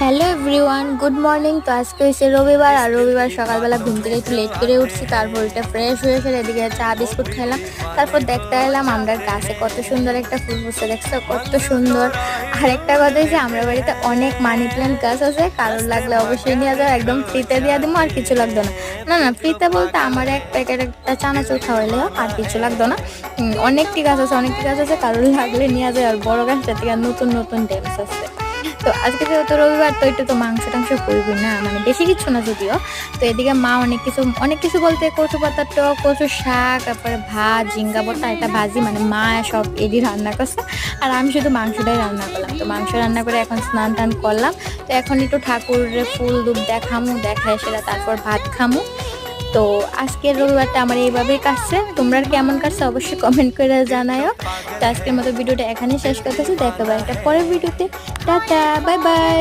Hello everyone good morning তো আজকে হয়েছে রবিবার, আর রবিবার সকালবেলা ঘুম থেকে একটু লেট করে উঠছি, তারপর এটা ফ্রেশ হয়ে এসে এদিকে চা, বিস্কুট খেলাম তারপর দেখতে এলাম আমরা গাছে কত সুন্দর একটা ফুল ফুটছে, দেখছ? কত সুন্দর। আর একটা কথা হচ্ছে আমরা বাড়িতে অনেক মানি প্ল্যান্ট গাছ আছে, কারোর লাগলে অবশ্যই নিয়ে যাও, একদম ফ্রিতে দিয়ে দেবো আর কিছু লাগতো না। না না ফ্রিতে বলতে আমার এক প্যাকেট একটা চানাচুর খাওয়াইলেও আর কিছু লাগতো না। অনেকটি গাছ আছে, অনেকটি গাছ আছে, কারোর লাগলে নিয়ে যায় আর বড় গাছটা থেকে নতুন নতুন ডেমস আছে। তো আজকে যেহেতু রবিবার, তো একটু তো মাংস টাংস করবি না মানে বেশি কিছু না যদিও। তো এদিকে মা অনেক কিছু অনেক কিছু বলতে কচু পাতার টক, কচু শাক, তারপরে ভাত জিঙ্গা বটা একটা ভাজি মানে মা সব এডি রান্না করছে। আর আমি শুধু মাংসটাই রান্না করলাম। তো মাংস রান্না করে এখন স্নান টান করলাম। তো এখন একটু ঠাকুরের ফুল দুধ দেখামু, দেখায় সেটা, তারপর ভাত খামু। তো আজকের রবিবারটা আমার এইভাবেই কাটছে। তোমরা কেমন কাটছে অবশ্যই কমেন্ট করে জানাও তো আজকের মতো ভিডিওটা এখানে শেষ করতেছি। দেখাবো একটা পরের ভিডিওতে। Tata bye bye